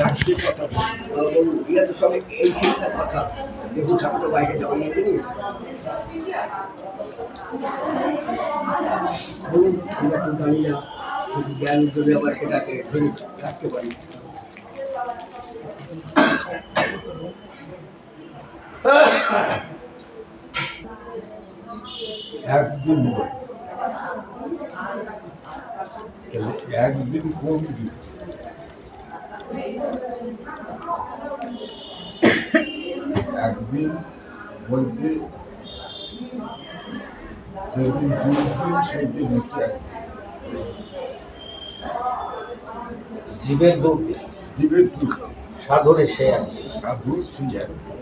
রাষ্ট্রীয় কথা বলুন এরা তো সব এই চিন্তা কথা দেখুন ঠাকুর তো বাইরে যাওয়া নিয়ে বলুন আমরা তো জানি না যদি জ্ঞান যদি আবার সেটাকে ধরে রাখতে পারি একদিন একদিন কোন দিন। একদিন বলতে যেদিন দুদিন সেই দিন হচ্ছে জীবের দুঃখ। জীবের দুঃখ। সাধনে সে একদিন সাধু সেই একদিন।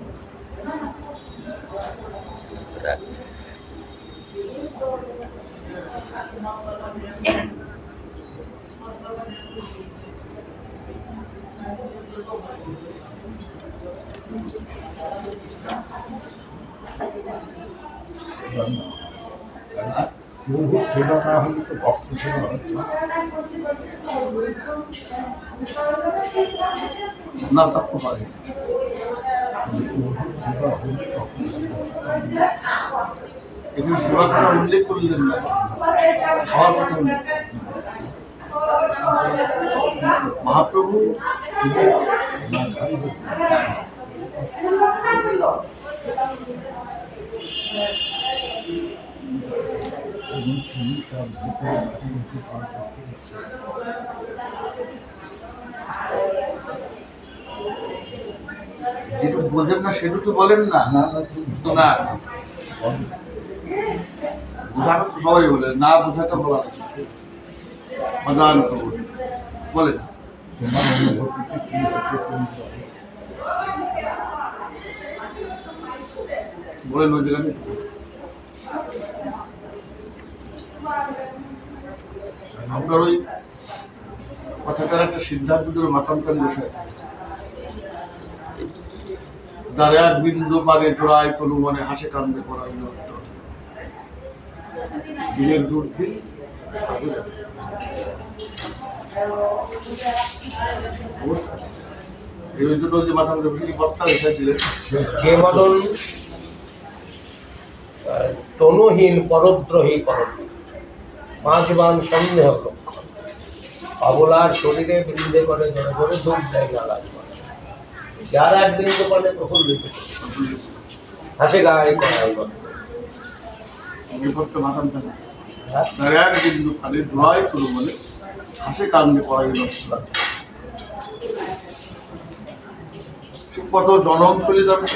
আর প্রভু সেবা না হলে তো ভক্ত হচ্ছে না। না পারে না খাওয়ার কথা মহাপ্রভু না খাইলে এবং তিনি তার ভিতরে আত্মীয়কে পার করতে গেছেন। যেটুকু বোঝেন না সেটুকু বলেন না না না বোঝাটা তো সবাই বলে না বোঝাটা বলা আছে করব বলেন তোমার অনুভূতিতে কি হতে। বলেন ওই জায়গায় আপনার ওই কথাটার একটা সিদ্ধান্ত দিল মাতান্তর বিষয় যার এক বিন্দু পারে জোড়ায় কোনো মনে হাসে কান্দে উত্তর দিনের সাধু যাবে। এই যে মাথা বসে বক্তা বিষয় যে মদন তনুহীন পরদ্রোহী করণ পাঁচ বান সন্দেহ পাবলার শরীরে বৃন্দে করে ধরে ধরে দুধ দেয় করে যার এক বিন্দু মানে প্রফুল্লিত হাসে গায়ে করাই বলে। হ্যাঁ? তার এক বিন্দু খালি জোড়াই শুরু বলে হাসে কান্দে কত জনম চলে যাবে।